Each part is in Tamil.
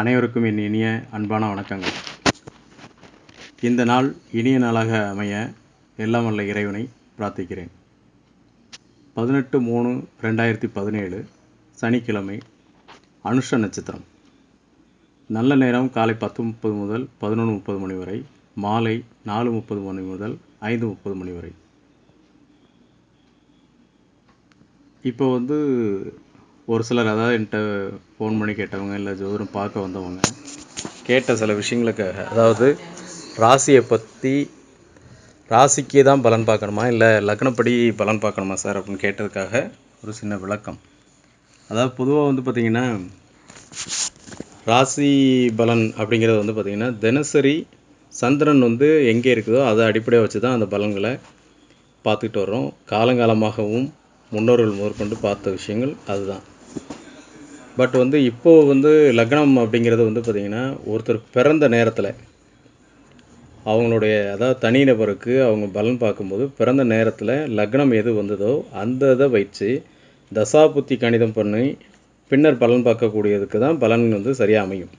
அனைவருக்கும் என் இனிய அன்பான வணக்கங்கள். இந்த நாள் இனிய நாளாக அமைய எல்லாம் வல்ல இறைவனை பிரார்த்திக்கிறேன். பதினெட்டு மூணு ரெண்டாயிரத்தி பதினேழு சனிக்கிழமை அனுஷ நட்சத்திரம். நல்ல நேரம் காலை பத்து முப்பது முதல் பதினொன்று முப்பது மணி வரை மாலை நாலு முப்பது மணி முதல் ஐந்து முப்பது மணி வரை. இப்போ வந்து ஒரு சிலர் அதாவது என்கிட்ட ஃபோன் பண்ணி கேட்டவங்க இல்லை ஜோதிடம் பார்க்க வந்தவங்க கேட்ட சில விஷயங்களுக்காக. அதாவது ராசியை பற்றி ராசிக்கு தான் பலன் பார்க்கணுமா? இல்லை லக்னப்படி பலன் பார்க்கணுமா சார் அப்படின்னு கேட்டதுக்காக ஒரு சின்ன விளக்கம். அதாவது பொதுவாக வந்து பார்த்திங்கன்னா ராசி பலன் அப்படிங்கிறது வந்து பார்த்திங்கன்னா தினசரி சந்திரன் வந்து எங்கே இருக்குதோ அதை அடிப்படையாக வச்சு தான் அந்த பலன்களை பார்த்துக்கிட்டு வர்றோம். காலங்காலமாகவும் முன்னோர்கள் முதற்கொண்டு பார்த்த விஷயங்கள் அதுதான். பட் வந்து இப்போது வந்து லக்னம் அப்படிங்கிறது வந்து பார்த்திங்கன்னா ஒருத்தர் பிறந்த நேரத்தில் அவங்களுடைய அதாவது தனிநபருக்கு அவங்க பலன் பார்க்கும்போது பிறந்த நேரத்தில் லக்னம் எது வந்ததோ அந்த இதை வச்சு தசாபுத்தி கணிதம் பண்ணி பின்னர் பலன் பார்க்கக்கூடியதுக்கு தான் பலன் வந்து சரியாக அமையும்.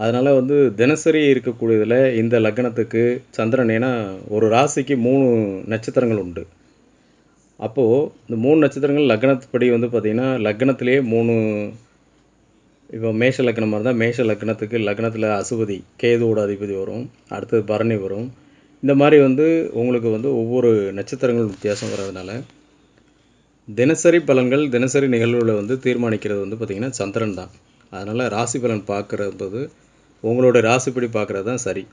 அதனால் வந்து தினசரி இருக்கக்கூடியதில் இந்த லக்னத்துக்கு சந்திரன் ஏன்னா ஒரு ராசிக்கு மூணு நட்சத்திரங்கள் உண்டு. அப்போது இந்த மூணு நட்சத்திரங்கள் லக்னத்துப்படி வந்து பார்த்திங்கன்னா லக்னத்திலேயே மூணு இப்போ மேஷ லக்னமாக இருந்தால் மேஷ லக்னத்துக்கு லக்னத்தில் அசுபதி கேதுவோட அதிபதி வரும். அடுத்தது பரணி வரும். இந்த மாதிரி வந்து உங்களுக்கு வந்து ஒவ்வொரு நட்சத்திரங்களும் வித்தியாசம் வர்றதுனால தினசரி பலன்கள் தினசரி நிகழ்வுகளை வந்து தீர்மானிக்கிறது வந்து பார்த்திங்கன்னா சந்திரன் தான். அதனால் ராசி பலன் பார்க்குறது உங்களோட ராசிப்படி பார்க்குறது தான் சரி.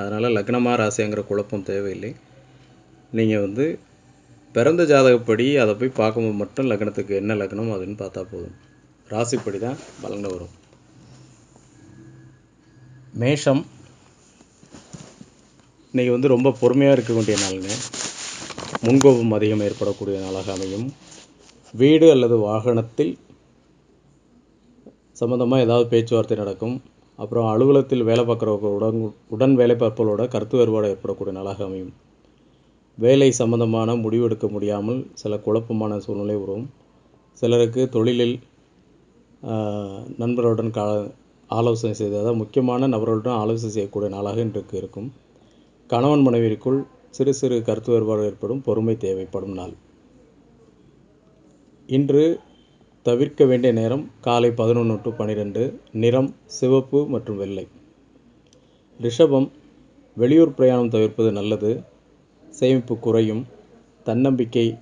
அதனால் லக்னமாக ராசிங்கிற குழப்பம் தேவையில்லை. நீங்கள் வந்து பிறந்த ஜாதகப்படி அதை போய் பார்க்கும்போது மட்டும் லக்னத்துக்கு என்ன லக்னம் அதுன்னு பார்த்தா போதும். ராசிப்படி தான் பலன் வரும். மேஷம். இன்றைக்கி வந்து ரொம்ப பொறுமையாக இருக்க வேண்டிய நாளுங்க. முன்கோபம் அதிகம் ஏற்படக்கூடிய நாளாக அமையும். வீடு அல்லது வாகனத்தில் சம்மந்தமாக ஏதாவது பேச்சுவார்த்தை நடக்கும். அப்புறம் அலுவலகத்தில் வேலை பார்க்குறவங்களுடன் உடன் வேலை பார்ப்பவர்களோட கருத்து வேறுபாடு ஏற்படக்கூடிய நாளாக அமையும். வேலை சம்பந்தமான முடிவெடுக்க முடியாமல் சில குழப்பமான சூழ்நிலை வரும் சிலருக்கு தொழிலில் நண்பர்களுடன் கா ஆலோசனை செய்து அதாவது முக்கியமான நபர்களுடன் ஆலோசனை செய்யக்கூடிய நாளாக இன்றைக்கு இருக்கும். கணவன் மனைவிற்குள் சிறு சிறு கருத்து வேறுபாடு ஏற்படும் பொறுமை தேவைப்படும் நாள். இன்று தவிர்க்க வேண்டிய நேரம் காலை பதினொன்று டு பன்னிரெண்டு நிறம் சிவப்பு மற்றும் வெள்ளை. ரிஷபம் வெளியூர் பிரயாணம் தவிர்ப்பது நல்லது. சேமிப்பு குறையும் தன்னம்பிக்கை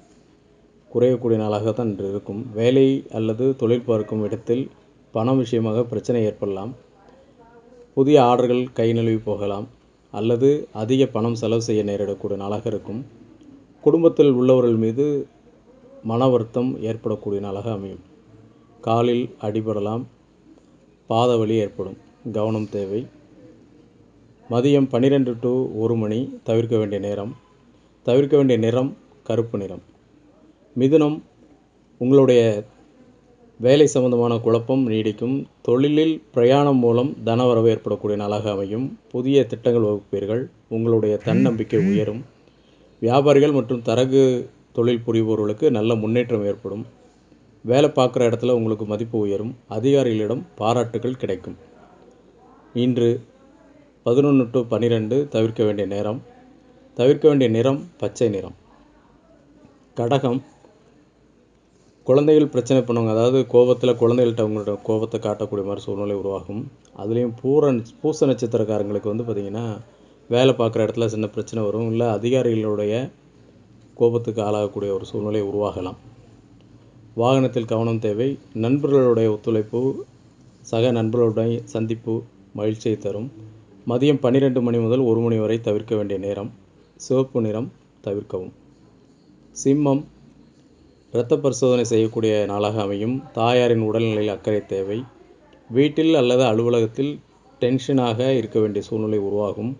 குறையக்கூடிய நாளாக தான் இன்று இருக்கும். வேலை அல்லது தொழில் பார்க்கும் இடத்தில் பணம் விஷயமாக பிரச்சனை ஏற்படலாம். புதிய ஆர்டர்கள் கை நழுவி போகலாம் அல்லது அதிக பணம் செலவு செய்ய நேரிடக்கூடிய நாளாக இருக்கும். குடும்பத்தில் உள்ளவர்கள் மீது மன வருத்தம் ஏற்படக்கூடிய நாளாக அமையும். காலில் அடிபடலாம் பாத வலி ஏற்படும் கவனம் தேவை. மதியம் பன்னிரெண்டு டு ஒரு மணி தவிர்க்க வேண்டிய நேரம். தவிர்க்க வேண்டிய நிறம் கருப்பு நிறம். மிதுனம் உங்களுடைய வேலை சம்பந்தமான குழப்பம் நீடிக்கும். தொழிலில் பிரயாணம் மூலம் தனவரவு ஏற்படக்கூடிய நாளாக அமையும். புதிய திட்டங்கள் வகுப்பீர்கள். உங்களுடைய தன்னம்பிக்கை உயரும். வியாபாரிகள் மற்றும் தரகு தொழில் புரிபவர்களுக்கு நல்ல முன்னேற்றம் ஏற்படும். வேலை பார்க்குற இடத்துல உங்களுக்கு மதிப்பு உயரும். அதிகாரிகளிடம் பாராட்டுகள் கிடைக்கும். இன்று பதினொன்று டு பன்னிரெண்டு தவிர்க்க வேண்டிய நேரம். தவிர்க்க வேண்டிய நிறம் பச்சை நிறம். கடகம் குழந்தைகள் பிரச்சனை பண்ணுவாங்க. அதாவது கோபத்தில் குழந்தைகள்கிட்ட அவங்களோட கோபத்தை காட்டக்கூடிய மாதிரி சூழ்நிலை உருவாகும். அதுலேயும் பூர பூச நட்சத்திரக்காரங்களுக்கு வந்து பார்த்திங்கன்னா வேலை பார்க்குற இடத்துல சின்ன பிரச்சனை வரும். இல்லை அதிகாரிகளுடைய கோபத்துக்கு ஆளாகக்கூடிய ஒரு சூழ்நிலை உருவாகலாம். வாகனத்தில் கவனம் தேவை. நண்பர்களுடைய ஒத்துழைப்பு சக நண்பர்களுடைய சந்திப்பு மகிழ்ச்சியை தரும். மதியம் பன்னிரெண்டு மணி முதல் ஒரு மணி வரை தவிர்க்க வேண்டிய நேரம். சிவப்பு நிறம் தவிர்க்கவும். சிம்மம் இரத்த பரிசோதனை செய்யக்கூடிய நாளாக அமையும். தாயாரின் உடல்நிலையில் அக்கறை தேவை. வீட்டில் அல்லது அலுவலகத்தில் டென்ஷனாக இருக்க வேண்டிய சூழ்நிலை உருவாகும்.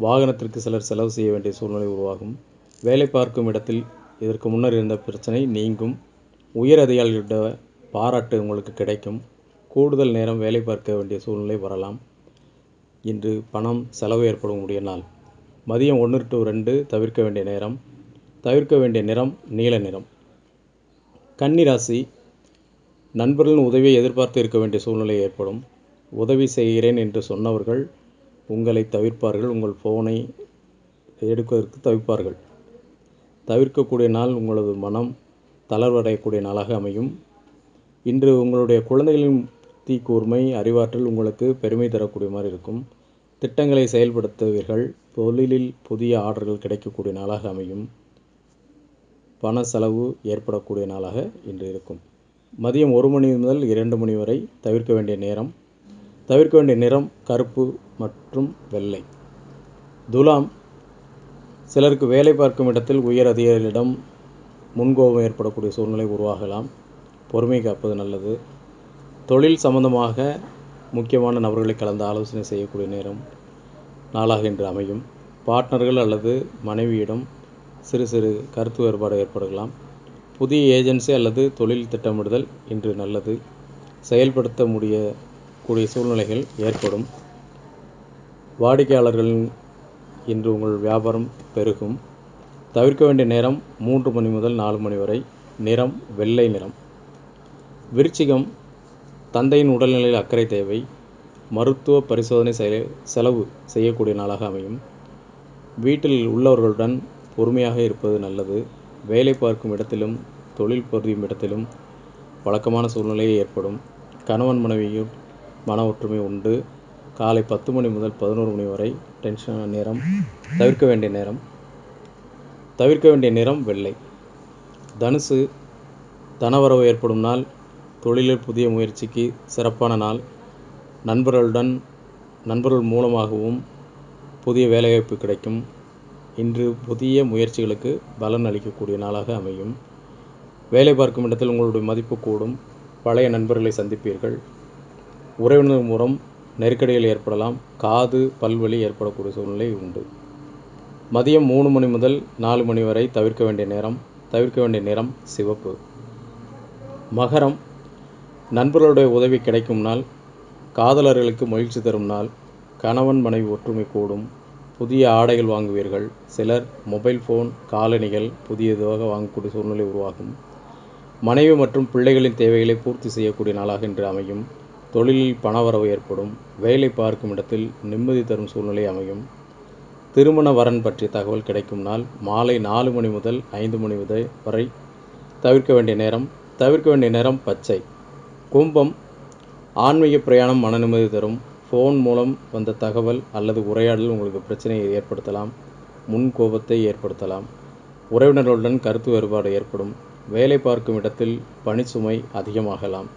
வாகனத்திற்கு சிலர் செலவு செய்ய வேண்டிய சூழ்நிலை உருவாகும். வேலை பார்க்கும் இடத்தில் இதற்கு முன்னர் இருந்த பிரச்சனை நீங்கும். உயர் அதிகாரிகளிட பாராட்டு உங்களுக்கு கிடைக்கும். கூடுதல் நேரம் வேலை பார்க்க வேண்டிய சூழ்நிலை வரலாம். இன்று பணம் செலவு ஏற்படக்கூடிய நாள். மதியம் ஒன்று டு ரெண்டு தவிர்க்க வேண்டிய நேரம். தவிர்க்க வேண்டிய நிறம் நீல நிறம். கன்னி ராசி நண்பர்களின் உதவியை எதிர்பார்த்து இருக்க வேண்டிய சூழ்நிலை ஏற்படும். உதவி செய்கிறேன் என்று சொன்னவர்கள் உங்களை தவிர்ப்பார்கள். உங்கள் ஃபோனை எடுப்பதற்கு தவிர்ப்பார்கள் தவிர்க்கக்கூடிய நாள் உங்களது மனம் தளர்வடையக்கூடிய நாளாக அமையும். இன்று உங்களுடைய குழந்தைகளின் தீக்கூர்மை கூர்மை அறிவாற்றல் உங்களுக்கு பெருமை தரக்கூடிய மாதிரி இருக்கும். திட்டங்களை செயல்படுத்துவீர்கள். தொழிலில் புதிய ஆர்டர்கள் கிடைக்கக்கூடிய நாளாக அமையும். பண செலவு ஏற்படக்கூடிய நாளாக இன்று இருக்கும். மதியம் ஒரு மணி முதல் இரண்டு மணி வரை தவிர்க்க வேண்டிய நேரம். தவிர்க்க வேண்டிய நிறம் கருப்பு மற்றும் வெள்ளை. துலாம். சிலருக்கு வேலை பார்க்கும் இடத்தில் உயர் அதிகாரிகளிடம் முன்கோபம் ஏற்படக்கூடிய சூழ்நிலை உருவாகலாம். பொறுமை காப்பது நல்லது. தொழில் சம்பந்தமாக முக்கியமான நபர்களை கலந்து ஆலோசனை செய்யக்கூடிய நேரம் நாளாக இன்று அமையும். பார்ட்னர்கள் அல்லது மனைவியிடம் சிறு சிறு கருத்து வேறுபாடு ஏற்படலாம். புதிய ஏஜென்சி அல்லது தொழில் திட்டமிடுதல் இன்று நல்லது. செயல்படுத்த முடிய கூடிய சூழ்நிலைகள் ஏற்படும். வாடிக்கையாளர்களின் இன்று உங்கள் வியாபாரம் பெருகும். தவிர்க்க வேண்டிய நேரம் மூன்று மணி முதல் நாலு மணி வரை நிறம் வெள்ளை நிறம். விருச்சிகம் தந்தையின் உடல்நிலையில் அக்கறை தேவை மருத்துவ பரிசோதனை செய செலவு செய்யக்கூடிய நாளாக அமையும். வீட்டில் உள்ளவர்களுடன் பொறுமையாக இருப்பது நல்லது. வேலை பார்க்கும் இடத்திலும் தொழில் புரியும் இடத்திலும் வழக்கமான சூழ்நிலையே ஏற்படும். கணவன் மனைவியும் மன ஒற்றுமை உண்டு. காலை பத்து மணி முதல் பதினோரு மணி வரை டென்ஷனான நேரம் தவிர்க்க வேண்டிய நேரம். தவிர்க்க வேண்டிய நிறம் வெள்ளை. தனுசு தனவரவு ஏற்படும் நாள் தொழிலில் புதிய முயற்சிக்கு சிறப்பான நாள். நண்பர்களுடன் நண்பர்கள் மூலமாகவும் புதிய வேலைவாய்ப்பு கிடைக்கும். இன்று புதிய முயற்சிகளுக்கு பலன் அளிக்கக்கூடிய நாளாக அமையும். வேலை பார்க்கும் இடத்தில் உங்களுடைய மதிப்பு கூடும். பழைய நண்பர்களை சந்திப்பீர்கள். உறவினர் மூலம் நெருக்கடிகள் ஏற்படலாம். காது பல்வலி ஏற்படக்கூடிய சூழ்நிலை உண்டு. மதியம் மூணு மணி முதல் நாலு மணி வரை தவிர்க்க வேண்டிய நேரம் தவிர்க்க வேண்டிய நிறம் சிவப்பு. மகரம் நண்பர்களுடைய உதவி கிடைக்கும் நாள் காதலர்களுக்கு மகிழ்ச்சி தரும் நாள் கணவன் மனைவி ஒற்றுமை கூடும் புதிய ஆடைகள் வாங்குவீர்கள் சிலர் மொபைல் ஃபோன் காலணிகள் புதியதாக வாங்கக்கூடிய சூழ்நிலை உருவாகும். மனைவி மற்றும் பிள்ளைகளின் தேவைகளை பூர்த்தி செய்யக்கூடிய நாளாக இன்று அமையும். தொழிலில் பணவரவு ஏற்படும். வேலை பார்க்கும் இடத்தில் நிம்மதி தரும் சூழ்நிலை அமையும். திருமண வரன் பற்றிய தகவல் கிடைக்கும் நாள் மாலை நாலு மணி முதல் ஐந்து மணி வரை தவிர்க்க வேண்டிய நேரம் தவிர்க்க வேண்டிய நேரம் பச்சை. கும்பம் ஆன்மீக பிரயாணம் மன நிம்மதி தரும். ஃபோன் மூலம் வந்த தகவல் அல்லது உரையாடல் உங்களுக்கு பிரச்சனையை ஏற்படுத்தலாம். முன் கோபத்தை ஏற்படுத்தலாம். உறவினர்களுடன் கருத்து வேறுபாடு ஏற்படும். வேலை பார்க்கும் இடத்தில் பணிச்சுமை அதிகமாகலாம்.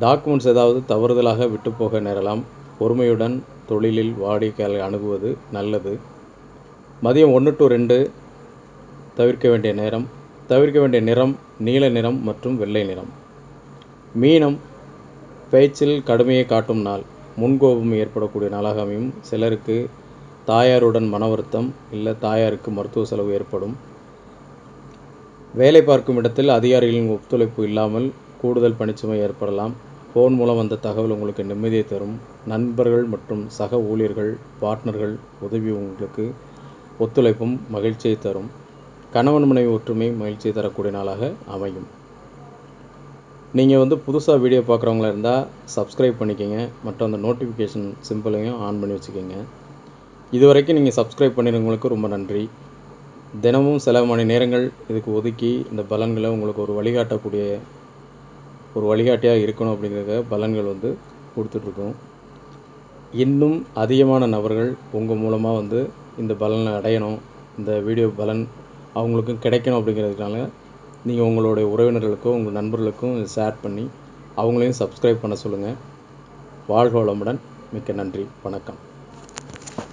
டாக்குமெண்ட்ஸ் ஏதாவது தவறுதலாக விட்டு போக நேரலாம். பொறுமையுடன் தொழிலில் வாடிக்கையாளரை அணுகுவது நல்லது. மதியம் ஒன்று டு ரெண்டு தவிர்க்க வேண்டிய நேரம். தவிர்க்க வேண்டிய நிறம் நீல நிறம் மற்றும் வெள்ளை நிறம். மீனம் பேச்சில் கடுமையை காட்டும் நாள். முன்கோபம் ஏற்படக்கூடிய நாளாக அமையும். சிலருக்கு தாயாருடன் மன வருத்தம் இல்லை தாயாருக்கு மருத்துவ செலவு ஏற்படும். வேலை பார்க்கும் இடத்தில் அதிகாரிகளின் ஒத்துழைப்பு இல்லாமல் கூடுதல் பணிச்சுமை ஏற்படலாம். ஃபோன் மூலம் வந்த தகவல் உங்களுக்கு நிம்மதியை தரும். நண்பர்கள் மற்றும் சக ஊழியர்கள் பார்ட்னர்கள் உதவி உங்களுக்கு ஒத்துழைப்பும் மகிழ்ச்சியை தரும். கணவன் மனைவி ஒற்றுமை மகிழ்ச்சியை தரக்கூடிய நாளாக அமையும். நீங்கள் வந்து புதுசாக வீடியோ பார்க்குறவங்களா இருந்தால் சப்ஸ்கிரைப் பண்ணிக்கோங்க. மற்றும் அந்த நோட்டிஃபிகேஷன் சிம்பிளையும் ஆன் பண்ணி வச்சுக்கோங்க. இது வரைக்கும் நீங்கள் சப்ஸ்கிரைப் பண்ணிருந்தவங்களுக்கு ரொம்ப நன்றி. தினமும் சில மணி நேரங்கள் இதுக்கு ஒதுக்கி இந்த பலன்களை உங்களுக்கு ஒரு வழிகாட்டக்கூடிய ஒரு வழிகாட்டியாக இருக்கணும் அப்படிங்கிறத பலன்கள் வந்து கொடுத்துட்ருக்கோம். இன்னும் அதிகமான நபர்கள் உங்கள் மூலமாக வந்து இந்த பலனை அடையணும். இந்த வீடியோ பலன் அவங்களுக்கும் கிடைக்கணும் அப்படிங்கிறதுனால நீங்கள் உங்களுடைய உறவினர்களுக்கும் உங்கள் நண்பர்களுக்கும் ஷேர் பண்ணி அவங்களையும் சப்ஸ்கிரைப் பண்ண சொல்லுங்கள் வாழ்க வளமுடன். மிக்க நன்றி. வணக்கம்.